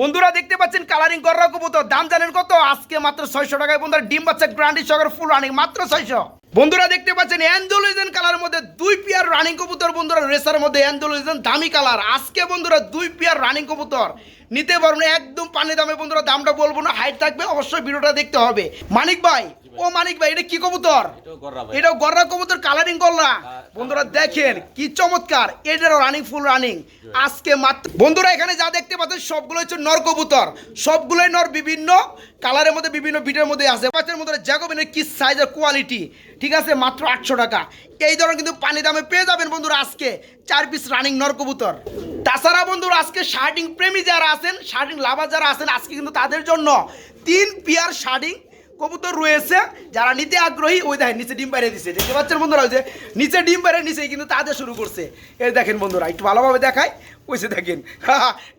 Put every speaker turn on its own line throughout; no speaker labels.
বন্ধুরা দেখতে পাচ্ছেন কালারিং করার কবুতর। দাম জানেন কত? আজকে মাত্র ছয়শো টাকায় বন্ধুরা ডিম বাচ্চা গ্রান্ডি সহকারে ফুল রানিং মাত্র ছয়শো। বন্ধুরা দেখতে পাচ্ছেন অ্যান্ডোলিজেন কালার মধ্যে দুই পিয়ার রানিং কবুতর বন্ধুরা রেসার মধ্যে অ্যান্ডোলিজেন দামি কালার আজকে বন্ধুরা দুই পিয়ার রানিং কবুতর। নিতে পারবেন একদম পানি দামে বন্ধুরা, দামটা বলব না হাইট থাকবে, অবশ্যই ভিডিওটা দেখতে হবে। মানিক ভাই ও মানিক ভাই এটা কি কবুতর?
এটাও গররা
কবুতর কালারিং গররা বন্ধুরা দেখেন কি চমৎকার। এটারও রানিং ফুল রানিং আজকে মাত্র বন্ধুরা এখানে যা দেখতে পাচ্ছেন সবগুলো হচ্ছে নর কবুতর। সবগুলোই নর বিভিন্ন কালারের মধ্যে বিভিন্ন বিটের মধ্যে আছে। পাঁচের মধ্যে জ্যাকোবিনের কি সাইজের কোয়ালিটি ঠিক আছে মাত্র আটশো টাকা। এই ধরনের কিন্তু পানি দামে পেয়ে যাবেন বন্ধুরা আজকে। চার পিস রানিং নর কবুতর। তাছাড়া বন্ধুরা আজকে শার্টিং প্রেমী যারা আছেন শার্টিং লাভার যারা আছেন আজকে কিন্তু তাদের জন্য তিন পিয়ার শার্টিং কবুতর রয়েছে, যারা নিতে আগ্রহী, ওই দেখেন নিচে ডিম বাইরে দিছে। দেখতে পাচ্ছেন বন্ধুরা, ওই যে নিচে ডিম বাইরে নিচে কিন্তু তাদের শুরু করছে। এই দেখেন বন্ধুরা, একটু ভালোভাবে দেখায় ওইসে দেখেন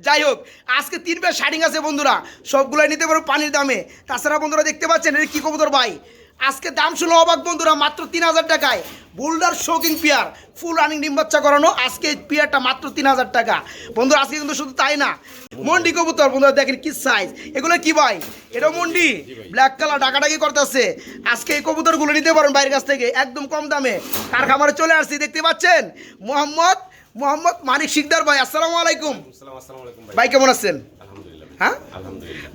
যাই হোক, আজকে তিন পেয়ার শাড়িং আছে বন্ধুরা, সবগুলাই নিতে পারো পানির দামে। তাছাড়া বন্ধুরা দেখতে পাচ্ছেন, এর কি কবুতর ভাই? আজকে দাম শুনে অবাক বন্ধুরা মাত্র তিন হাজার টাকায়। বোল্ডার শোকিং পিয়ার ফুল রানিং ডিম বাচ্চা করানো আজকে এই পিয়ারটা মাত্র তিন হাজার টাকা। বন্ধুরা আজকে কিন্তু শুধু তাই না মন্ডি কবুতর বন্ধুরা দেখেন কি সাইজ এগুলো কি ভাই? এটা মন্ডি ব্ল্যাক কালার ডাকাডাকি করতেছে। আজকে এই কবুতরগুলো নিতে পারেন বাইরের কাছ থেকে একদম কম দামে। কার খামারে চলে আসছি দেখতে পাচ্ছেন? মোহাম্মদ মোহাম্মদ মানিক শিকদার ভাই আসসালামু আলাইকুম।
ভাই
ভাই কেমন আছেন? হ্যাঁ?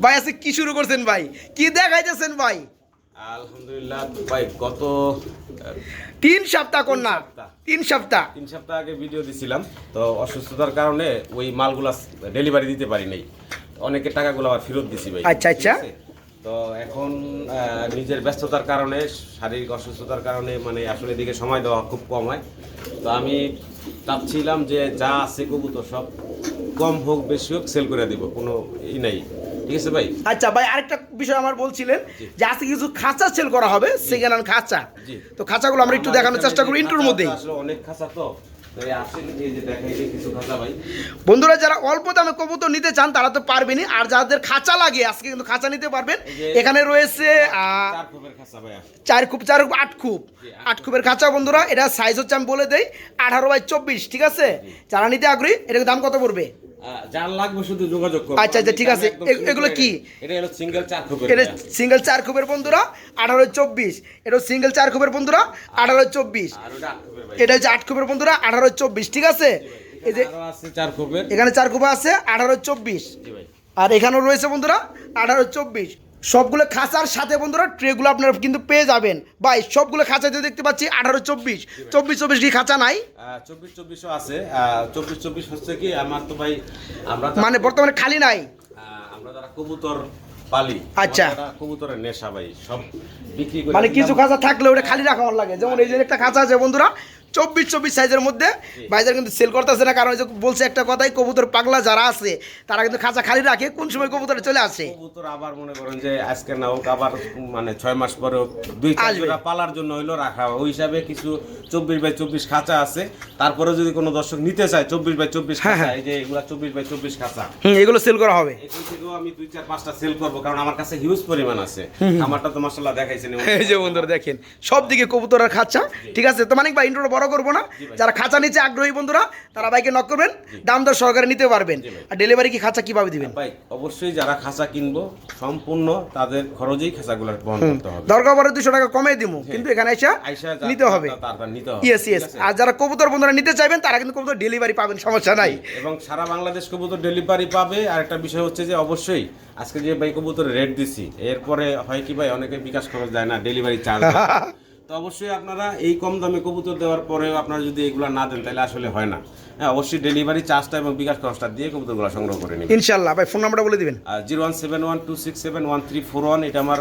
ভাই আজকে কি শুরু করছেন ভাই? কি দেখাইতেছেন ভাই?
আলহামদুলিল্লাহ ভাই গত
তিন সপ্তাহ কন্যা। তিন সপ্তাহ।
তিন সপ্তাহ আগে ভিডিও দিছিলাম তো অসুস্থতার কারণে ওই মালগুলা ডেলিভারি দিতে পারি নাই। অনেকে টাকাগুলো আবার ফেরত দিছি ভাই।
আচ্ছা, আচ্ছা।
তো এখন নিজের ব্যস্ততার কারণে শারীরিক অসুস্থতার কারণে মানে আসলে এদিকে সময় দেওয়া খুব কম হয়। তো আমি চাচ্ছিলাম যে যা আছে কবুতর সব কম হোক বেশি হোক সেল করে দিব কোনো ই নাই। ঠিক আছে ভাই?
আচ্ছা ভাই আরেকটা বিষয় আমার বলছিলেন যে আজকে কিছু খাঁচা সেল করা হবে সেকেন্ড হ্যান্ড খাঁচা। তো খাঁচাগুলো আমরা একটু দেখানোর চেষ্টা
যে
করব ইন্টুর মধ্যেই।
আসলে অনেক খাঁচা তো।
বন্ধুরা যারা অল্প দামে কবুতর নিতে চান তারা তো পারবেনই। আর যাদের খাঁচা লাগে আজকে কিন্তু খাঁচা নিতে পারবেন। এখানে রয়েছে
চার
খুব চার খুব আট খুব আট খুবের খাঁচা বন্ধুরা এটা সাইজ হচ্ছে আমি বলে দেই আঠারো বাই চব্বিশ ঠিক আছে? যারা নিতে আগ্রহী এটার দাম কত পড়বে?
যার লাগবে শুধু যোগাযোগ করুন
আচ্ছা, আচ্ছা, ঠিক আছে। এগুলো কি?
এটা হলো সিঙ্গেল চার খোপের
এটা। সিঙ্গেল চার খুবের বন্ধুরা আঠারো চব্বিশ। এটা সিঙ্গেল চার খুবের বন্ধুরা আঠারো চব্বিশ। এটা হচ্ছে আট খুবের বন্ধুরা আঠারো চব্বিশ ঠিক আছে? এই যে
চার খোপের।
এখানে চার খুব আছে আঠারো চব্বিশ। আর এখানেও রয়েছে বন্ধুরা আঠারো চব্বিশ। সবগুলো খাঁচার সাথে বন্ধুরা ট্রেগুলো আপনারা কিন্তু পেয়ে যাবেন। ভাই সবগুলো খাঁচাতে দেখতে পাচ্ছি আঠারো চব্বিশ। চব্বিশ চব্বিশ কি খাঁচা নাই?
চব্বিশ চব্বিশও আছে। চব্বিশ চব্বিশ হচ্ছে কি আমার তো ভাই আমরা
মানে বর্তমানে খালি নাই?
আমরা যারা কবুতর পালি
আচ্ছা।
কবুতরের নেশা ভাই সব বিক্রি করে
মানে কিছু খাঁচা থাকলে ওটা খালি রাখা লাগে। যেমন এই যে একটা খাঁচা আছে বন্ধুরা চব্বিশ চব্বিশ সাইজের মধ্যে। ভাইজার কিন্তু সেল করতেছে না কারণ ওই যে বলছে একটা কথাই কবুতর পাগলা যারা আছে তারা কিন্তু খাঁচা খালি রাখে কোন সময় কবুতরে চলে আসে?
কবুতর আবার মনে করেন যে আজকে না হোক আবার মানে ছয় মাস পরে দুই জোড়া পালার জন্য হইল রাখা। ওই হিসাবে কিছু চব্বিশ বাই চব্বিশ খাঁচা আছে। তারপরে যদি কোনো দর্শক নিতে চায় চব্বিশ বাই চব্বিশ
হ্যাঁ,
খাঁচা
হ্যাঁ।
এই যে এগুলা চব্বিশ বাই চব্বিশ খাঁচা।
এগুলো সেল করা হবে।
থেকেও আমি দুই চার পাঁচটা সেল করব কারণ আমার কাছে হিউজ পরিমাণ আছে। আমারটা তো মাসাল্লাহ দেখাইছেন।
এই যে বন্ধুরা দেখেন সব দিকে কবুতরের খাঁচা ঠিক আছে? তো মানিক ভাই ইন্ট্রোটা বড় করব না। যারা খাঁচা নিচে আগ্রহী বন্ধুরা তারা বাইকে নক করবেন। দাম দর সহকারে নিতে পারবেন। আর ডেলিভারি কি খাঁচা কীভাবে দিবেন?
ভাই অবশ্যই যারা খাঁচা কিনবো সম্পূর্ণ তাদের খরচেই খাঁচাগুলো বহন করতে হবে।
দরকার পড়ে দুশো টাকা কমে দিব কিন্তু এখানে এসে নিতে হবে। ইয়েস ইয়েস আর যারা কবুতর বন্ধুরা নিতে চাইবেন তারা কিন্তু কবুতর ডেলিভারি পাবেন সমস্যা নাই।
এবং সারা বাংলাদেশ কবুতর ডেলিভারি পাবে। আর একটা বিষয় হচ্ছে যে অবশ্যই আজকে যে ভাই কবুতর রেট দিছি এরপরে হয় কি ভাই অনেকে বিকাশ খরচ দেয় না ডেলিভারি চার্জ তো অবশ্যই আপনারা এই কম দামে কবুতর দেওয়ার পরেও আপনারা যদি এগুলো না দেন তাহলে আসলে হয় না। হ্যাঁ অবশ্যই ডেলিভারি চার্জটা এবং বিকাশ খরচটা দিয়ে কবুতরগুলো সংগ্রহ করে নেবেন।
ইনশাল্লাহ ভাই ফোন নাম্বারটা বলে দিবেন।
Zero one seven one two six seven one three four one এটা আমার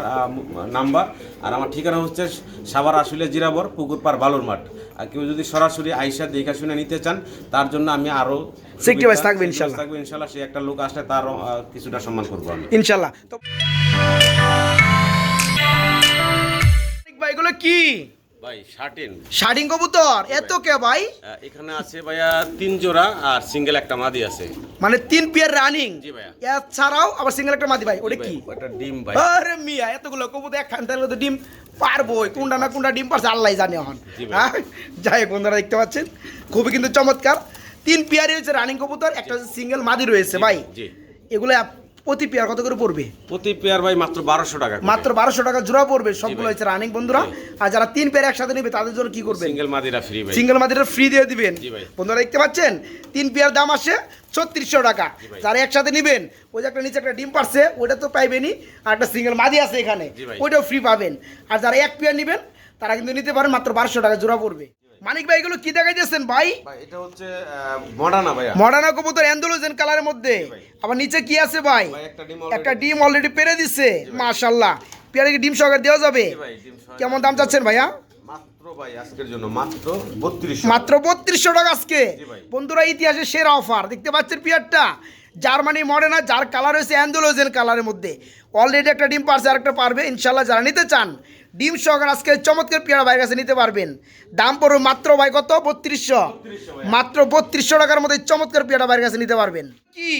নাম্বার। আর আমার ঠিকানা হচ্ছে সাভার আসলে জিরাবর পুকুরপাড় বালুর মাঠ আর কেউ যদি সরাসরি আইসা দেখা শুনে নিতে চান তার জন্য আমি আরও
থাকবে ইনশাল্লাহ।
থাকবে ইনশাল্লাহ সে একটা লোক আসলে তার কিছুটা সম্মান করব আমি।
ইনশাল্লাহ তো কি?
ভাই শার্টিন।
শাড়িং কবুতর। এত কে ভাই?
এখানে আছে ভাইয়া তিন জোড়া আর সিঙ্গেল একটা মাদি আছে।
মানে তিন পিয়ার রানিং?
জি ভাইয়া।
এছাড়াও আবার সিঙ্গেল একটা মাদি ভাই ওটা কি?
একটা ডিম ভাই।
আরে মিয়া এতগুলো কবুতর একখান থেকে তো ডিম পারব কোনটা না কোনটা ডিম পারছে আল্লাহ জানে এখন। হ্যাঁ? যাই হোক বন্ধুরা দেখতে পাচ্ছেন? খুবই কিন্তু চমৎকার। তিন পিয়ারই হচ্ছে রানিং কবুতর একটা হচ্ছে সিঙ্গেল মাদি রয়েছে ভাই।
জি।
এগুলো প্রতি পেয়ার কত করে পড়বে?
প্রতি পেয়ার ভাই মাত্র বারোশো টাকা
মাত্র বারোশো টাকা জোড়া পড়বে সবগুলো। হচ্ছে রানিং বন্ধুরা। আর যারা তিন পেয়ার একসাথে নেবে তাদের জন্য কি করবেন?
সিঙ্গেল মাদিরা ফ্রি
সিঙ্গেল মাদিটা ফ্রি দিয়ে দিবেন। বন্ধুরা দেখতে পাচ্ছেন? তিন পেয়ার দাম আসে ছত্রিশশো টাকা। যারা একসাথে নেবেন ওই যে একটা নিচে একটা ডিম পারছে ওইটা তো পাইবেনই। আর একটা সিঙ্গেল মাদি আছে এখানে ওইটাও ফ্রি পাবেন। আর যারা এক পেয়ার নেবেন তারা কিন্তু নিতে পারেন মাত্র বারোশো টাকা জোড়া পড়বে। মানিক ভাই এগুলো কি দেখাইতেছেন ভাই?
ভাই এটা হচ্ছে মডার্না ভাইয়া।
মডার্না কবুতর অ্যান্ডোলোজেন কালারের মধ্যে। আবার নিচে কি আছে ভাই?
ভাই একটা ডিম
একটা ডিম অলরেডি পেরে দিছে। মাশাল্লাহ পেয়ারে কি ডিম সহকারে দেওয়া যাবে?
ভাই
কেমন দাম চাচ্ছেন ভাইয়া?
মাত্র ভাই আজকের জন্য মাত্র বত্রিশ
মাত্র বত্রিশশো টাকা আজকে। বন্ধুরা ইতিহাসের সেরা অফার। দেখতে পাচ্ছেন পিয়ারটা জার্মানি মডেনা যার কালার হয়েছে অ্যান্ডোলোজেন কালারের মধ্যে। অলরেডি একটা ডিম পারছে আর একটা পারবে। ইনশাল্লাহ যারা নিতে চান ডিম সহকার আজকে চমৎকার পেয়ারা ভাইয়ের কাছে নিতে পারবেন। দাম পড়বে মাত্র ভাই কত? বত্রিশশো। মাত্র বত্রিশশো টাকার মধ্যে চমৎকার পেয়ারা ভাইয়ের কাছে নিতে পারবেন। কি?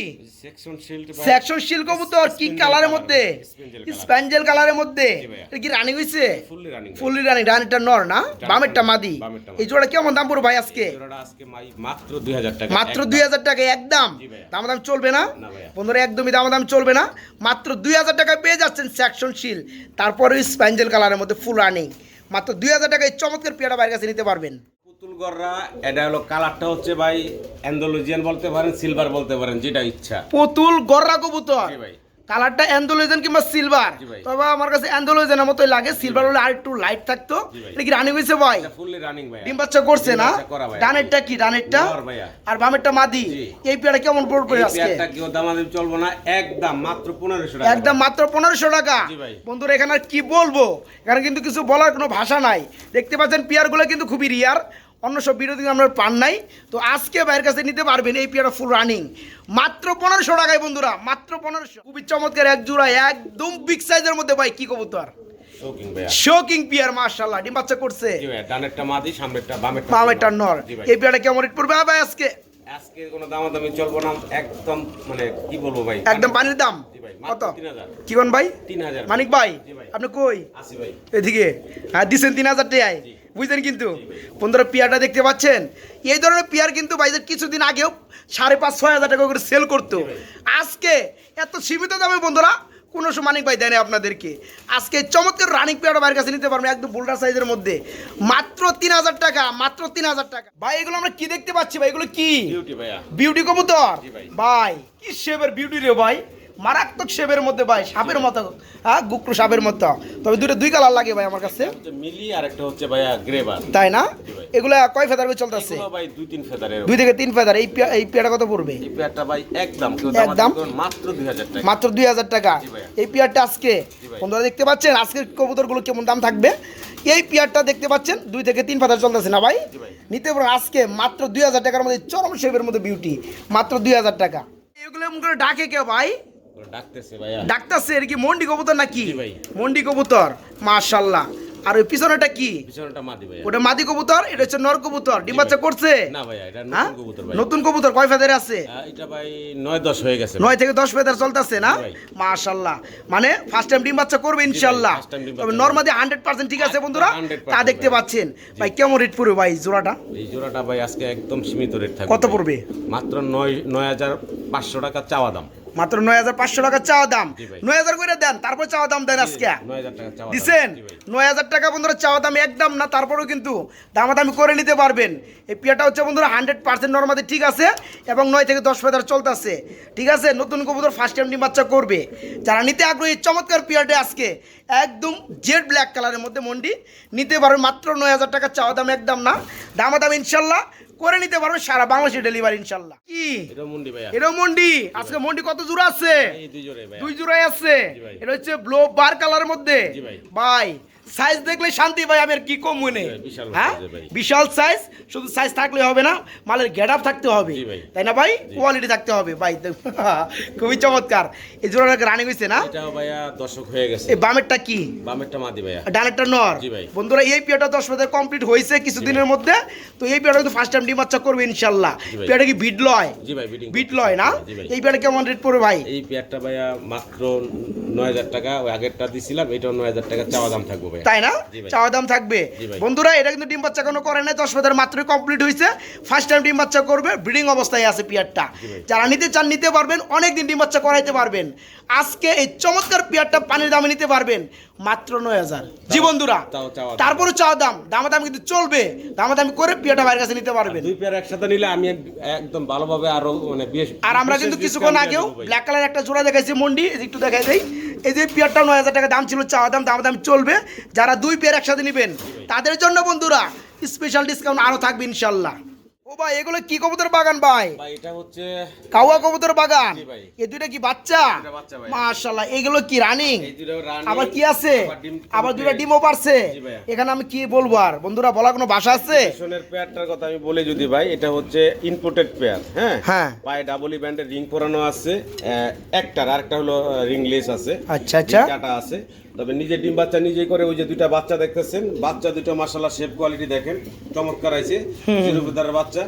সেকশন
শিল কবুতর কি কালারের মধ্যে? স্প্যাঞ্জেল কালারের মধ্যে? কি রানিং হয়েছে
ফুললি রানিং
রানিংটা নর না? বামেরটা মাদি। এই জোড়া কেমন দাম পড়বে ভাই আজকে?
মাত্র 2000 টাকা
মাত্র দুই হাজার টাকা একদম। দাম দাম চলবে না। বন্ধুরা একদমই দাম দাম চলবে না। মাত্র দুই হাজার টাকায় পেয়ে যাচ্ছেন সেকশন শিল তারপরে স্প্যাঞ্জেল কালারের মধ্যে ফুল রানিং মাত্র দুই হাজার টাকায় চমৎকার পেয়ারা বাইরের কাছে নিতে পারবেন।
পুতুল গররা এটা হলো কালারটা হচ্ছে ভাই অ্যান্ডোলজিয়ান বলতে পারেন সিলভার বলতে পারেন যেটা ইচ্ছা।
পুতুল গররা কবুতর
ভাই।
কালারটা অ্যান্ডোলোজেন কিংবা সিলভার? তবে আমার কাছে অ্যান্ডোলোজেনের মতোই লাগে। সিলভার হলে আর একটু লাইট থাকতো এটা কি রানিং হয়েছে ভাই?
এটা ফুললি রানিং ভাই
ডিম বাচ্চা করছে না। ডানেরটা কি? ডানেরটা? আর বামেরটা মাদি? এই পেয়ারা কেমন পড়বে আজকে?
দামাদামি চলবো না? একদম মাত্র 1500 টাকা।
একদম মাত্র পনেরোশো টাকা।
জি ভাই।
বন্ধুরা এখানে আর কি বলব? এখানে কিন্তু কিছু বলার কোনো ভাষা নাই। দেখতে পাচ্ছেন পেয়ারগুলো কিন্তু খুবই রিয়ার অন্য সব থেকে আমরা পান নাই। তো আজকে বাইরের কাছে নিতে পারবেন এই পেয়ারা ফুল রানিং মাত্র পনেরোশো টাকায় বন্ধুরা মাত্র পনেরোশো। খুবই চমৎকার এক জোড়া একদম বিগ সাইজের মধ্যে ভাই কি কবুতর?
শোকিং
পিয়ার মার্শাল্লাহ ডিম বাচ্চা করছে।
ডানেরটা মাদি সামনেরটা বামেরটা
মামেরটা নর। এই পেয়ারটা কেমন রেট পড়বে? ভাই আজকে।
আজকে কোনো দামাদামি চলবো না একদম মানে কি বলব ভাই
একদম পানির দাম? কত? কি কোন ভাই?
3000
মানিক ভাই। আপনি কই?
আসি ভাই।
এদিকে। হ্যাঁ দিচ্ছেন তিন হাজার টাকায়। বুঝলেন কিন্তু? বন্ধুরা পেয়ারটা দেখতে পাচ্ছেন? এই ধরনের পেয়ার কিন্তু বাইদের কিছুদিন আগেও সাড়ে পাঁচ ছয় হাজার টাকা করে সেল করতো। আজকে এত সীমিত দামে বন্ধুরা কোনো সময় মানিক ভাই দেয় আপনাদেরকে। আজকে চমৎকার রানিং পেয়ারটা বাইরের কাছে নিতে পারবেন একদম বোল্ডার সাইজের মধ্যে। মাত্র তিন হাজার টাকা মাত্র তিন হাজার টাকা। ভাই এগুলো আমরা কি দেখতে পাচ্ছি? ভাই এগুলো কি?
বিউটি
কবুতর?
ভাই।
ভাই কি শেপের বিউটি রে ভাই? মারাত্মক শেপের মধ্যে ভাই সাপের মতো। হ্যাঁ গুকরু সাপের মতো। তবে দুটো দুই কালার লাগে ভাই আমার কাছে।
মিলি আর একটা হচ্ছে ভাইয়া গ্রেবার।
তাই না?
ভাই।
এগুলা কয় ফেদার করে চলতেছে?
ভাই দুই তিন ফেদারের
দুই থেকে তিন ফেদার এই এই পেয়ারটা কত পড়বে?
এই পেয়ারটা ভাই একদম কেউ
একদম?
মাত্র 2000 টাকা।
মাত্র দুই হাজার টাকা। এই পেয়ারটা আজকে
ভাই।
বন্ধুরা দেখতে পাচ্ছেন আজকের কবুতরগুলো কেমন দাম থাকবে? এই পেয়ারটা দেখতে পাচ্ছেন দুই থেকে তিন ফেদার চলতেছে না ভাই? নিতে পারেন আজকে মাত্র দুই হাজার টাকার মধ্যে চরম শেপের মধ্যে বিউটি মাত্র দুই হাজার টাকা। এগুলো মুখে ডাকে কে ভাই?
ডাকতেছে
কি মন্ডি কবুতর নাকি? মন্ডি কবুতর মাশাল্লাহ আর ওই পিছনেটা কি? ওটা মাদি কবুতর এটা হচ্ছে নর কবুতর ডিম বাচ্চা করছে? হ্যাঁ?
নতুন কবুতর
কয় ফেদারে আছে?
আহ, এটা ভাই 9 10 গেছে
নয় থেকে দশ ফেদার চলতেছে না? মাশাল্লাহ মানে ফার্স্ট টাইম ডিম বাচ্চা করবে ইনশাল্লাহ তবে নর্মাদি হান্ড্রেড পার্সেন্ট ঠিক আছে বন্ধুরা তা দেখতে পাচ্ছেন। ভাই কেমন রেট পড়বে ভাই জোড়াটা?
এই জোড়াটা ভাই আজকে একদম সীমিত রেট থাকবে
কত পড়বে?
মাত্র 9 9500 টাকা চাওয়া দাম।
মাত্র নয় হাজার পাঁচশো টাকা চাওয়া দাম। নয় হাজার করে দেন তারপর চাওয়া দাম দেন আজকে।
9000 টাকা চাওয়া দাম।
দিছেন?
জি ভাই।
নয় হাজার টাকা বন্ধুরা চাওয়া দাম একদম না তারপরেও কিন্তু দামাদামি করে নিতে পারবেন। এই পিয়াটা হচ্ছে বন্ধুরা হান্ড্রেড পার্সেন্ট নর্মাদি ঠিক আছে এবং নয় থেকে দশ ফেদার চলতেছে। ঠিক আছে নতুন কবুতর ফার্স্ট টাইম ডিম বাচ্চা করবে। যারা নিতে আগ্রহী চমৎকার পিয়াটে আজকে একদম জেড ব্ল্যাক কালারের মধ্যে মন্ডি নিতে পারবেন মাত্র নয় হাজার টাকা চাওয়া দাম একদম না। দামাদাম ইনশাল্লাহ করে নিতে পারবে সারা বাংলাদেশে ডেলিভারি ইনশাল্লাহ কি?
এটা
এটাও মন্ডি। আজকে মন্ডি কত জোড়া আছে?
দুই
জোড়াই আছে। এটা হচ্ছে ব্লো বার কালার মধ্যে।
বাই ভাই।
সাইজ দেখলে শান্তি ভাই আমি আর কি কম মনে?
বিশাল
হ্যাঁ। বিশাল সাইজ শুধু সাইজ থাকলে হবে না মালের গেট আপ থাকতে হবে। তাই না ভাই? কোয়ালিটি থাকতে হবে। ভাই খুবই চমৎকার। এই জোড়াটা রানিং হয়েছে না?
ভাইয়া দর্শক হয়ে গেছে।
এই বামেরটা কি?
বামেরটা মাদি ভাইয়া।
ডানেরটা নর। বন্ধুরা এই পিয়াটা দশ হাজার কমপ্লিট হয়েছে কিছুদিনের মধ্যে। তো এই পিয়াটা কিন্তু ফার্স্ট টাইম ডিম বাচ্চা করবে ইনশাল্লাহ। পিয়াটা কি বিট লয়?
জি ভাই বিডিং
বিট লয় না? এই পিয়াটা কেমন রেট পড়বে ভাই?
এই পেয়ারটা ভাইয়া মাত্র নয় হাজার টাকা। ওই আগেরটা দিছিলাম এটাও নয় হাজার টাকা চাওয়া দাম থাকবে ভাই
তাই না? চাওয়া দাম থাকবে। বন্ধুরা এটা কিন্তু ডিম বাচ্চা কোনো করে নাই দশ মাসের মাত্রই কমপ্লিট হয়েছে ফার্স্ট টাইম ডিম বাচ্চা করবে ব্রিডিং অবস্থায় আছে পিয়ারটা। যারা নিতে চান নিতে পারবেন অনেক দিন ডিম বাচ্চা করাইতে পারবেন। আজকে এই চমৎকার পিয়ারটা পানির দামে নিতে পারবেন। মাত্র নয় হাজার। জি বন্ধুরা
তাও চাওয়া দাম।
তারপরে চাওয়া দাম। দামাদামি কিন্তু চলবে। দামাদামি করে পিয়ারটা বাইরের কাছে নিতে পারবেন।
দুই পেয়ার একসাথে নিলে আমি একদম ভালোভাবে আরও মানে বেশ
আর আমরা কিন্তু কিছুক্ষণ
দিয়ে
আগেও ব্ল্যাক কালার একটা জোড়া দেখাইছি মন্ডি একটু দেখাই দেই। এই যে পেয়ারটা নয় হাজার টাকা দাম ছিল চাওয়া দাম দাম দাম চলবে। যারা দুই পেয়ার একসাথে নেবেন তাদের জন্য বন্ধুরা স্পেশাল ডিসকাউন্ট আরও থাকবে ইনশাল্লাহ। ভাই এগুলো কি কবুতর বাগান ভাই?
ভাই এটা হচ্ছে
কাওয়া কবুতর বাগান? এই দুইটা কি বাচ্চা? মাশাআল্লাহ এগুলো কি রানিং আবার কি আছে?
আবার
দুইটা ডিমও পারছে? এখানে আমি কি বলব আর? বন্ধুরা বলার কোনো ভাষা আছে?
পেছনের পেয়ারটার কথা আমি বলি যদি ভাই এটা হচ্ছে ইনপোর্টেড পেয়ার হ্যাঁ?
হ্যাঁ।
পায়ে ডাবলি ব্যান্ডের রিং পরানো আছে একটার আরেকটা হলো রিং লেস আছে।
আচ্ছা, আচ্ছা।
আছে। তবে নিজে ডিম বাচ্চা নিজেই করে ওই যে দুইটা বাচ্চা দেখতেছেন বাচ্চা দুটো মাশাআল্লাহ শেপ কোয়ালিটি দেখেন চমৎকার আছে বাচ্চা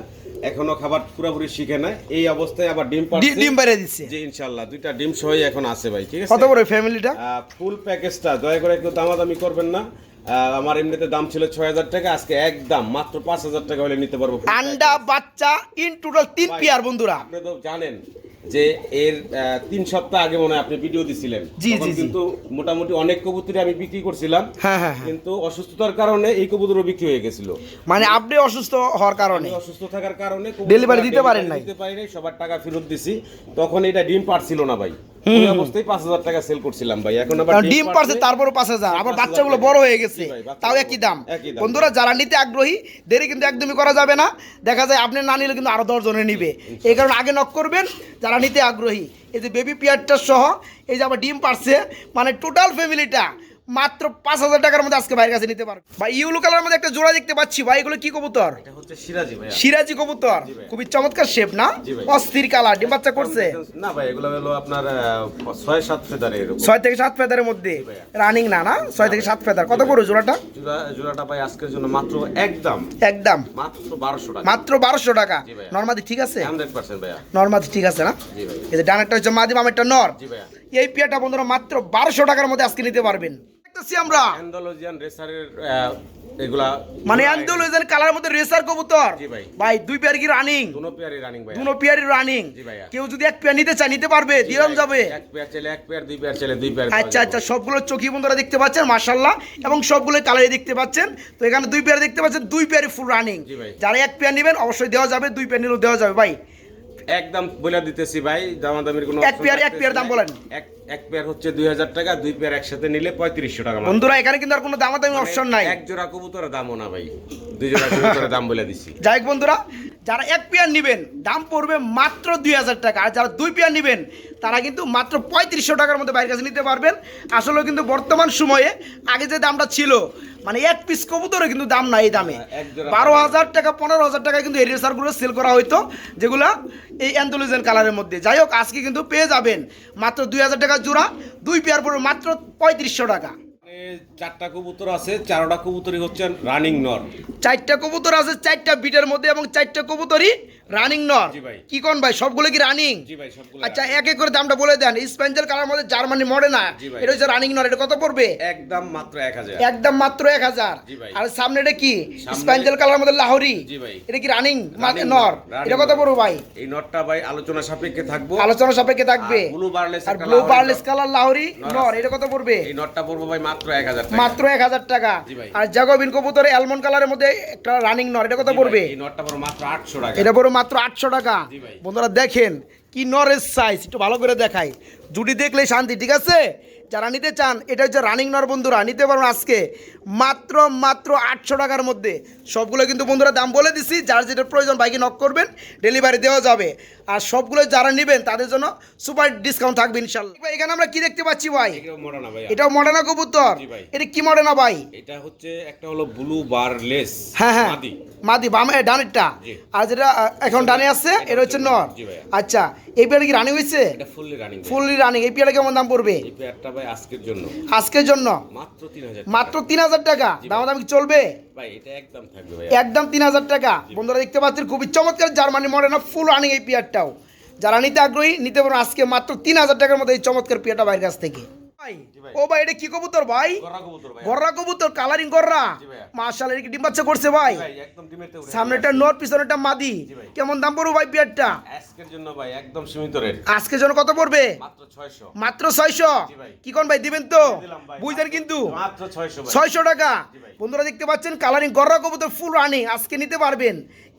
এখনও খাবার পুরোপুরি শিখে নাই এই অবস্থায় আবার ডিম
ডি- ডিম বাইরে দিচ্ছে।
জি ইনশাআল্লাহ দুইটা ডিম সহই এখন আছে ভাই ঠিক আছে?
কত বড় ফ্যামিলিটা
ফুল প্যাকেজটা দয়া করে একটু দামাদামি করবেন না। আমার এমনিতে দাম ছিল ছয় হাজার টাকা আজকে একদম মাত্র পাঁচ হাজার টাকা হলে নিতে পারব।
আন্ডা বাচ্চা ইন টোটাল তিন পেয়ার বন্ধুরা।
আপনি তো জানেন যে এর তিন সপ্তাহ আগে মনে হয় আপনি ভিডিও দিছিলেন। কিন্তু মোটামুটি অনেক কবুতরই আমি বিক্রি করছিলাম
হ্যাঁ হ্যাঁ হ্যাঁ।
কিন্তু অসুস্থতার কারণে এই কবুতরও বিক্রি হয়ে গেছিল
মানে আপনি অসুস্থ হওয়ার কারণে
অসুস্থ থাকার কারণে
ডেলিভারি দিতে পারেন নাই।
দিতে পারি নাই সবার টাকা ফেরত দিছি তখন এটা ডিম পারছিল না ভাই ওই অবস্থায় পাঁচ হাজার টাকা সেল করছিলাম ভাই। এখন আবার
ডিম পারছে তারপরও পাঁচ হাজার। আবার বাচ্চাগুলো। বড় হয়ে গেছে। তাও একই দাম। বন্ধুরা যারা নিতে আগ্রহী দেরি কিন্তু একদমই করা যাবে না। দেখা যায় আপনি না নিলে কিন্তু আরও দশ জনে নিবে এই কারণে আগে নক করবেন। যারা নিতে আগ্রহী এই যে বেবি পিয়ারটা সহ এই যে আবার ডিম পারছে মানে টোটাল ফ্যামিলিটা মাত্র পাঁচ হাজার টাকার মধ্যে আজকে বাইরের কাছে নিতে পারবে ভাই ইউলো কালার মধ্যে একটা জোড়া দেখতে পাচ্ছি ভাই এগুলো কি কবুতর?
এটা হচ্ছে সিরাজি ভাই
সিরাজি কবুতর। খুবই চমৎকার শেপ না। অস্থির কালার ডিম বাচ্চা করছে?
না ভাই এগুলো হলো আপনার ছয় সাত ফেদারে এরকম।
ছয় থেকে সাত ফেদারের মধ্যে। রানিং না না? ছয় থেকে সাত ফেদার কত বড় জোড়াটা?
জোড়া জোড়াটা ভাই আজকের জন্য মাত্র একদম।
একদম।
মাত্র বারোশো টাকা।
মাত্র বারোশো টাকা। নর্মাদি ঠিক আছে?
হান্ড্রেড পার্সেন্ট ভাইয়া।
নর্মাদি ঠিক আছে না? এই যে ডানেরটা হচ্ছে মাদি বামেরটা নর।
জি ভাইয়া।
এই পিয়াটা বন্ধুরা মাত্র বারোশো টাকার মধ্যে আজকে নিতে পারবেন। দেখতেছি আমরা।
অ্যান্ডালোজিয়ান রেসারের এগুলা
মানে কালার মধ্যে রেসার কবুতর।
জি ভাই।
ভাই দুই পেয়ার কি রানিং
দুনো পেয়ারই রানিং ভাইয়া।
দুনো পেয়ারই রানিং
জি।
কেউ যদি এক পেয়ার নিতে চায় নিতে পারবে দিলাম যাবে।
এক পেয়ার চলে এক পেয়ার দুই পেয়ার চলে দুই পেয়ার
আচ্ছা আচ্ছা সবগুলো চোখি বন্ধুরা দেখতে পাচ্ছেন মার্শাল্লাহ এবং সবগুলো কালারে দেখতে পাচ্ছেন। তো এখানে দুই পেয়ার দেখতে পাচ্ছেন দুই পেয়ারই ফুল রানিং যারা এক পেয়ার নেবেন অবশ্যই দেওয়া যাবে দুই পেয়ার নিলেও দেওয়া যাবে ভাই।
একদম বলে দিতেছি ভাই দামাদামির কোনো
এক পেয়ার- এক পেয়ার দাম বলেন।
এক এক পেয়ার হচ্ছে দুই হাজার টাকা দুই পেয়ার একসাথে নিলে পঁয়ত্রিশশো টাকা
বন্ধুরা এখানে কিন্তু আর কোনো দামাদামি অপশন নাই।
এক জোড়া কবুতরের দামও না ভাই। দুই জোড়া কবুতরের দাম বলে দিছি।
যাই হোক বন্ধুরা যারা এক পেয়ার নেবেন দাম পড়বে মাত্র দুই হাজার টাকা। আর যারা দুই পেয়ার নেবেন তারা কিন্তু মাত্র পঁয়ত্রিশশো টাকার মধ্যে বাইরের কাছে নিতে পারবেন। আসলে কিন্তু বর্তমান সময়ে আগে যে দামটা ছিল মানে এক পিস কবুতরও কিন্তু দাম নাই এই দামে। বারো হাজার টাকা পনেরো হাজার টাকা কিন্তু এই রেসারগুলো সেল করা হইতো যেগুলো এই অ্যান্থোলিজেন কালারের মধ্যে। যাই হোক আজকে কিন্তু পেয়ে যাবেন মাত্র দুই হাজার টাকা জোড়া দুই পেয়ার পরে মাত্র পঁয়ত্রিশশো টাকা।
চারটা কবুতর আছে চারটা কবুতরই হচ্ছে রানিং নর
চারটা কবুতর আছে চারটা বিটের মধ্যে এবং চারটা কবুতরই রানিং নর। কি কোন ভাই? সবগুলো কি রানিং আচ্ছা এক এক করে দামটা বলে দেন। স্পেঞ্জেল কালার মধ্যে জার্মানি মডে না? এটা হচ্ছে রানিং নর। এটা কত পড়বে?
একদম মাত্র এক হাজার।
একদম মাত্র এক হাজার। আর সামনে এটা কি? স্পেঞ্জেল কালার মধ্যে লাহোরি
জি ভাই।
এটা কি রানিং নর এটা কত পড়বে ভাই?
এই নটটা ভাই আলোচনা সাপেক্ষে থাকব।
আলোচনা সাপেক্ষে থাকবে।
আর blue
আর ব্লু বার্লেস কালার লাহোরি
নর।
এটা কত পড়বে?
এই নটটা পড়ব ভাই মাত্র এক হাজার টাকা।
মাত্র এক হাজার টাকা। আর জাগোবিন কবুতর অ্যালমন্ড কালারের মধ্যে একটা রানিং নর। এটা কত পড়বে?
এই নটটা পড়ব মাত্র আটশো টাকা।
এটা পড়বে মাত্র আটশো টাকা। বন্ধুরা দেখেন কি নরেজ সাইজ একটু ভালো করে দেখাই। জুটি দেখলে শান্তি ঠিক আছে? যারা নিতে চান এটা হচ্ছে রানিং নর বন্ধুরা নিতে পারবেন আজকে। মাত্র মাত্র আটশো টাকার মধ্যে। সবগুলো কিন্তু বন্ধুরা দাম বলে দিছি যার যেটা প্রয়োজন বাইকে নক করবেন ডেলিভারি দেওয়া যাবে। আর সবগুলো যারা নেবেন তাদের জন্য সুপার ডিসকাউন্ট থাকবে ইনশাল্লাহ। এখানে আমরা কি দেখতে পাচ্ছি ভাই?
এটাও ভাই
এটাও মডার্না কবুতর। এটা কি মডার্না ভাই?
এটা হচ্ছে একটা হলো ব্লু বারলেস
হ্যাঁ হ্যাঁ।
মাদি।
বামে ডানেরটা আর যেটা এখন ডানে আছে এটা হচ্ছে নর আচ্ছা এই পেয়ারটা কি রানিং হয়েছে
এটা ফুললি রানিং
ফুললি রানিং এই পেয়ারটা কেমন দাম পড়বে?
এই পেয়ারটা ভাই আজকের জন্য?
আজকের জন্য?
মাত্র তিন হাজার
মাত্র তিন হাজার টাকা? দাম দাম কি চলবে?
ভাই এটা একদম থাকবে ভাই।
একদম তিন হাজার টাকা। বন্ধুরা দেখতে পাচ্ছেন খুবই চমৎকার জার্মানি মডেল ফুল আর্নিং এই পেয়ারটাও। যারা নিতে আগ্রহী নিতে পারো আজকে মাত্র তিন হাজার টাকার মধ্যে এই চমৎকার পিয়াটা বাইরের কাছ থেকে। ও ভাই এটা কি কবুতর ভাই?
গররা কবুতর
কালারিং গররা। মাশাআল্লাহ কি ডিম বাচ্চা করছে ভাই?
একদম ডিমেতে উঠে
সামনেটা নর পিছনেটা মাদি। কেমন দাম পড়বে ভাই পিয়ারটা?
আজকের জন্য ভাই একদম সীমিত রেট।
আজকে জন কত পড়বে?
মাত্র 600
মাত্র ছয়শো। কি কোন ভাই দিবেন তো? বুঝলেন কিন্তু?
মাত্র 600
ছয়শো টাকা। বন্ধুরা দেখতে পাচ্ছেন কালারিং গররা কবুতর ফুল রানিং আজকে নিতে পারবেন।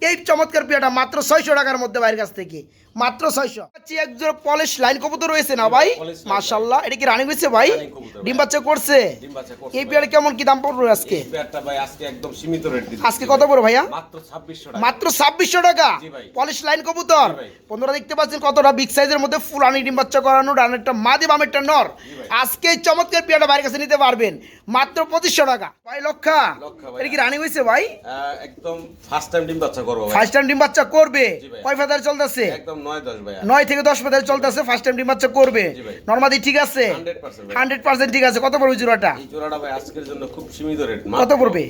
এই চমৎকার পিয়াটা মাত্র ছয়শো টাকার মধ্যে বাইরের কাছ থেকে। মাত্র ছয়শো। একজন পলিশ লাইন কবুতর রয়েছে না ভাই? মাশাল্লাহ এটা কি রানিং হয়েছে ভাই? ডিম বাচ্চা করছে? এই পেয়ার কেমন কি দাম পড়বে আজকে?
পেয়ারটা আজকে একদম সীমিত
আজকে কত পড়বে ভাইয়া?
মাত্র 2600 টাকা।
মাত্র ছাব্বিশশো টাকা। পলিশ লাইন কবুতর। বন্ধুরা দেখতে পাচ্ছেন কতটা বিগ সাইজের মধ্যে ফুলানি ডিম বাচ্চা করানো ডানেরটা মাদি বামেরটা নর। আজকে এই চমৎকার পিয়াটা বাইরের কাছে নিতে পারবেন। মাত্র পঁচিশশো টাকা। ভাই লক্ষা
লক্ষা
এটা কি রানিং হয়েছে ভাই?
একদম ফার্স্ট টাইম ডিম বাচ্চা করব ভাই।
ফার্স্ট টাইম ডিম বাচ্চা করবে। কয় ফেদার চলতেছে?
একদম 9 10 ভাই
নয় থেকে দশ ফেদার চলতেছে ফার্স্ট টাইম ডিম বাচ্চা করবে। নর্মাদি ঠিক আছে? হান্ড্রেড পার্সেন্ট ঠিক আছে। কত পড়বে জোড়াটা? কত পড়বে?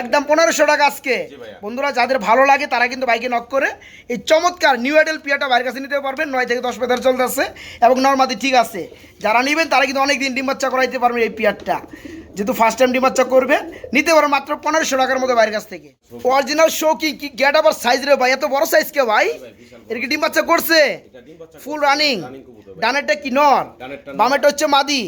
একদম
পনেরোশো টাকা। আজকে। বন্ধুরা যাদের ভালো লাগে তারা কিন্তু বাইকে নক করে। এই চমৎকার নিউ আইডেল পিয়াটা বাইরের কাছে নিতে পারবেন। নয় থেকে দশ পেতার চলতেছে। এবং নর্মাদি ঠিক আছে। যারা নেবেন তারা কিন্তু অনেক দিন ডিম বাচ্চা করাইতে পারবেন এই পিয়ারটা যেহেতু ফার্স্ট টাইম ডিম বাচ্চা করবে নিতে পারো মাত্র পনেরোশো টাকার মধ্যে বাইরের কাছ থেকে। অরিজিনাল শো কি? কি গেট আবার সাইজ রে ভাই? এত বড় সাইজ কে ভাই? এর কি ডিম বাচ্চা করছে? ফুল রানিং ডানেরটা কি নর। বামেরটা হচ্ছে মাদি।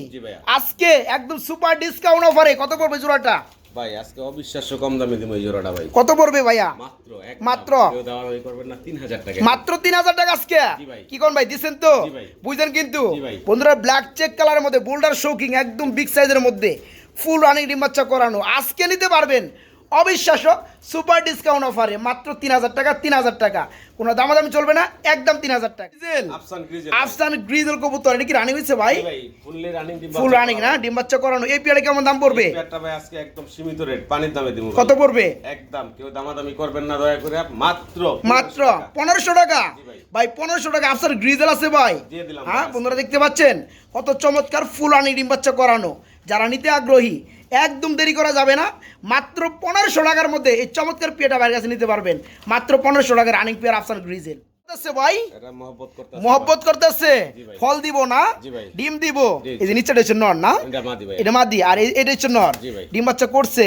আজকে একদম সুপার ডিসকাউন্ট অফারে কত পড়বে জোড়াটা?
ভাই আজকে অবিশ্বাস্য কম দামে দিব এই জোড়াটা ভাই।
কত পড়বে ভাইয়া?
মাত্র
মাত্র?
না 3000 টাকা।
মাত্র তিন হাজার টাকা আজকে? কি কোন ভাই দিচ্ছেন তো? বুঝলেন কিন্তু। বন্ধুরা ব্ল্যাক চেক কালারের মধ্যে বোল্ডার শোকিং একদম বিগ সাইজের মধ্যে। ফুল রানিং ডিম বাচ্চা করানো। আজকে নিতে পারবেন অবিশ্বাস্য সুপার ডিসকাউন্ট অফারে মাত্র তিন হাজার টাকা তিন হাজার টাকা। কোনো দামাদামি চলবে না একদম তিন হাজার টাকা।
আফসান গ্রিজেল
আফসান গ্রিজল কবুতর এটা কি রানিং হয়েছে ভাই? ফুল রানিং না? ডিম বাচ্চা করানো। এই পিয়ারে কেমন দাম পড়বে?
ভাই আজকে একদম সীমিত রেট পানির দামে দিব
কত পড়বে?
একদম কেউ দামাদামি করবেন না দয়া করে মাত্র
মাত্র পনেরোশো টাকা।
ভাই।
পনেরোশো টাকা আফসার গ্রিজেল আছে ভাই। হ্যাঁ। বন্ধুরা দেখতে পাচ্ছেন? কত চমৎকার ফুল আনি ডিম বাচ্চা করানো। যারা নিতে আগ্রহী একদম দেরি করা যাবে না। মাত্র পনেরোশো টাকার মধ্যে এই চমৎকার পেয়াটা বাইরের কাছে নিতে পারবেন। মাত্র পনেরোশো টাকার আনিং পেয়ার আফসার গ্রিজেল। ভাই?
মহব্বত
করতেছে ফল দিব না? ডিম দিব? এই যে নিচেটা হচ্ছে নর না?
এটা মাদি ভাই।
আর এটা হচ্ছে নর। ডিম বাচ্চা করছে?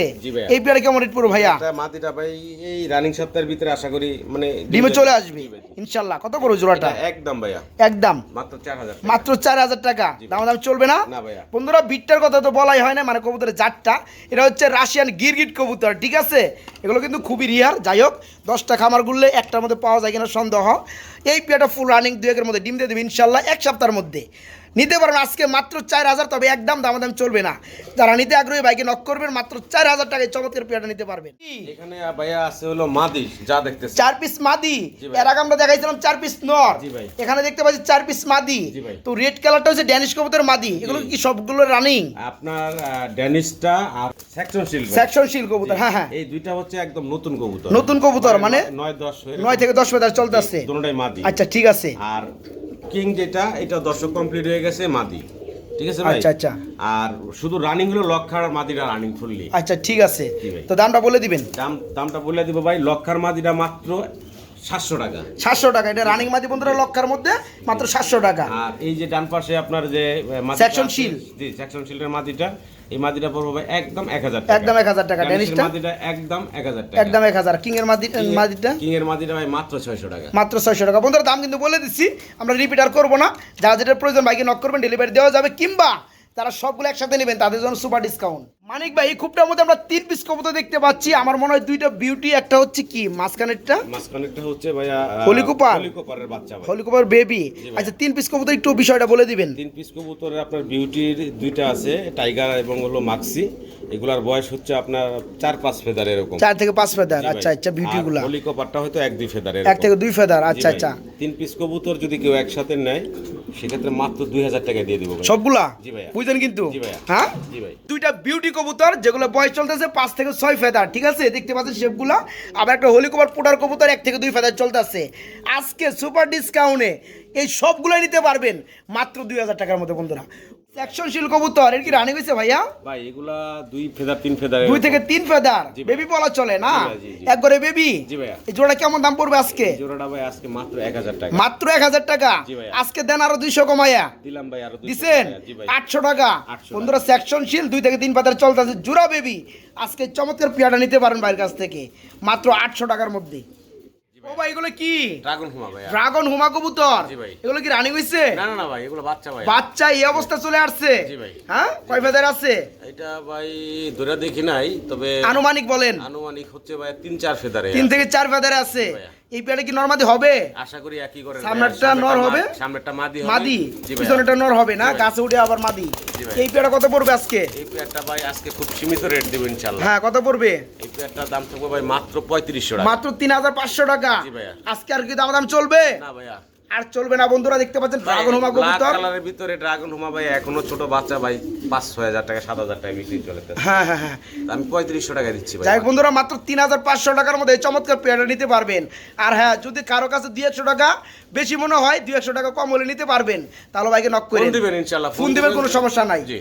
এই পেয়ারে কেমন রেট পড়বে ভাইয়া?
মাদিটা ভাই এই রানিং সপ্তাহের ভিতরে আশা করি মানে
ডিমে চলে আসবে। ইনশাল্লাহ। কত জোড়াটা?
একদম ভাইয়া।
একদম।
মাত্র 4000
মাত্র চার হাজার টাকা। দাম দাম চলবে না?
না ভাইয়া।
বন্ধুরা বিটটার কথা তো বলাই হয় না মানে কবুতরের জাতটা। এটা হচ্ছে রাশিয়ান গিরগিট কবুতর ঠিক আছে? এগুলো কিন্তু খুবই রিয়ার যাই হোক দশটা খামার গুললে একটার মধ্যে পাওয়া যায় কিনা সন্দেহ। এই পেয়াটা ফুল রানিং দু একের মধ্যে ডিম দিয়ে দেবে ইনশাল্লাহ এক সপ্তাহের মধ্যে। নিতে পারেন আজকে মাত্র চার হাজার তবে একদম দামাদাম চলবে না। যারা নিতে আগ্রহী বাইকে নক করবেন মাত্র চার হাজার টাকায় চমৎকার পেয়াটা নিতে পারবেন।
এখানে ভাইয়া আছে হলো মাদি যা দেখতেছেন।
চার পিস মাদি। এর আগে আমরা দেখাইছিলাম চার পিস নর। এখানে দেখতে পাচ্ছি চার পিস মাদি। তো রেড কালারটা হচ্ছে ড্যানিশ কবুতর মাদি। এগুলো কি সবগুলো রানিং
আপনার ড্যানিশটা আর সেকশন শিল
সেকশন শিল কবুতর হ্যাঁ হ্যাঁ।
এই দুইটা হচ্ছে একদম নতুন কবুতর।
নতুন কবুতর, মানে?
9 10
নয় থেকে দশ চলতে চলতেছে।
দুটোটাই মাদি।
আচ্ছা ঠিক আছে।
আর কিং যেটা এটা দর্শক কমপ্লিট হয়ে গেছে মাদি। ঠিক আছে ভাই?
আচ্ছা, আচ্ছা।
আর শুধু রানিং হলো লক্ষার মাদিটা রানিং ফুললি
আচ্ছা ঠিক আছে। তো দামটা বলে দিবেন।
দাম দামটা বলে দিব ভাই লক্ষার মাদিটা মাত্র সাতশো টাকা।
সাতশো টাকা। এটা রানিং মাদি বন্ধুরা লক্ষার মধ্যে মাত্র সাতশো টাকা।
আর এই যে ডান পাশে আপনার যে জি সেকশন শিল্ডের মাদিটা এই মাদিটা পড়বে ভাই একদম এক হাজার টাকা।
একদম 1000 টাকা।
ড্যানিশের
ড্যানিশটা?
মাদিটা একদম এক হাজার টাকা।
একদম এক হাজার। কিং এর মাদি মাদিটা?
কিং এর মাদিটা ভাই মাত্র ছয়শো টাকা।
মাত্র ছয়শো টাকা। বন্ধুরা দাম কিন্তু বলে দিচ্ছি আমরা রিপিট আর করব না। যারা যেটা প্রয়োজন বাইকে নক করবেন ডেলিভারি দেওয়া যাবে কিংবা তারা সবগুলো একসাথে নেবেন তাদের জন্য সুপার ডিসকাউন্ট মানিক ভাই এই খুবটার মধ্যে আমরা তিন পিস কবুতর দেখতে পাচ্ছি। আমার মনে হয় দুইটা বিউটি একটা হচ্ছে কি মাঝখানেরটা?
মাঝখানেরটা হচ্ছে ভাইয়া
হলিকুপার?
হলিকুপারের বাচ্চা ভাই।
হলিকুপার বেবি আচ্ছা তিন পিস কবুতর একটু বিষয়টা বলে দিবেন।
তিন পিস কবুতরের আপনার বিউটির দুইটা আছে টাইগার এবং হলো মাক্সি এগুলার বয়স হচ্ছে আপনার চার পাঁচ ফেদার এরকম।
চার থেকে পাঁচ ফেদার আচ্ছা আচ্ছা বিউটি গুলা।
হলিকপারটা হয়তো এক দুই ফেদার
এক থেকে দুই ফেদার আচ্ছা আচ্ছা।
তিন পিস কবুতর যদি কেউ একসাথে নেয় সেক্ষেত্রে মাত্র দুই হাজার টাকা দিয়ে দিব
সবগুলা?
জি ভাইয়া।
বুঝলেন কিন্তু?
জি ভাইয়া।
হ্যাঁ?
জি ভাই।
দুইটা বিউটি কবুতর, যেগুলো বয়স চলতেছে পাঁচ থেকে ছয় ফেদার, ঠিক আছে? দেখতে পাচ্ছেন শেপগুলো? আবার একটা হোলি হলিকভার পোটার কবুতর এক থেকে দুই ফেদার চলতেছে। আজকে সুপার ডিসকাউন্টে এই সবগুলোই নিতে পারবেন। মাত্র দুই হাজার টাকার মধ্যে বন্ধুরা। সেকশনশীল কবুতর এর কি রানিং হয়েছে ভাইয়া?
ভাই এগুলা দুই ফেদার তিন ফেদার
দুই থেকে তিন ফেদার। বেবি বলা চলে না?
জি।
একবারে বেবি
জি ভাইয়া।
এই জোড়া কেমন দাম পড়বে আজকে?
জোড়াটা ভাই আজকে মাত্র এক হাজার টাকা।
মাত্র এক হাজার টাকা?
জি ভাইয়া।
আজকে দেন আরও দুইশো কমাইয়া।
দিলাম ভাই আরও 200
দিছেন?
টাকা। জি ভাই।
আটশো টাকা।
800
বন্ধুরা সেকশনশীল দুই থেকে তিন পাতার চলতেছে। জুরা বেবি আজকে চমৎকার পিয়াটা নিতে পারেন ভাইয়ের কাছ থেকে। মাত্র আটশো টাকার মধ্যে। ও ভাই। এগুলো কি?
ড্রাগন হুমা ভাই
ড্রাগন হুমা কবুতর।
জি ভাই।
এগুলো কি রানিং হইছে?
না না না ভাই এগুলো বাচ্চা ভাই
বাচ্চা এই অবস্থা চলে আসছে।
জি ভাই।
হ্যাঁ? কয় ফেদার আছে?
এটা ভাই ধরে দেখি নাই তবে
আনুমানিক বলেন।
আনুমানিক হচ্ছে ভাই তিন চার ফেদারে
তিন থেকে চার ফেদারে আছে।
ভাইয়া।
এই পেয়ারে কি নরমাদি হবে?
আশা করি একই করে
সামনেরটা নর হবে?
সামনেরটা মাদি হবে।
মাদি? পিছনেরটা নর হবে না? গাছে উঠে আবার মাদি? এই পেয়ারা কত পড়বে আজকে?
এই পেয়ারটা ভাই আজকে খুব সীমিত রেট দেব ইনশাআল্লাহ।
হ্যাঁ কত পড়বে?
এই পেয়ারটার দাম থাকবে ভাই মাত্র পঁয়ত্রিশশো টাকা।
মাত্র তিন হাজার পাঁচশো টাকা।
জি ভাই
আজকে আর কি দাম দাম চলবে?
না ভাইয়া।
আর চলবে না বন্ধুরা দেখতে পাচ্ছেন ড্রাগন হোমা কবুতর।
কালারের ভিতরে ড্রাগন হুমা ভাই এখনও ছোট বাচ্চা ভাই পাঁচ ছয় হাজার টাকা সাত হাজার টাকা বিক্রি চলে
হ্যাঁ হ্যাঁ হ্যাঁ।
আমি পঁয়ত্রিশশো টাকা দিচ্ছি ভাই।
যাই হোক বন্ধুরা মাত্র তিন হাজার পাঁচশো টাকার মধ্যে এই চমৎকার পেয়ারটা নিতে পারবেন। আর হ্যাঁ যদি কারও কাছে দুই একশো টাকা বেশি মনে হয় দুই একশো টাকা কম হলে নিতে পারবেন। তাহলে ভাইকে নক করে
ফোন দিবেন ইনশাল্লাহ
ফোন দিবেন। কোনো সমস্যা নাই।
জি।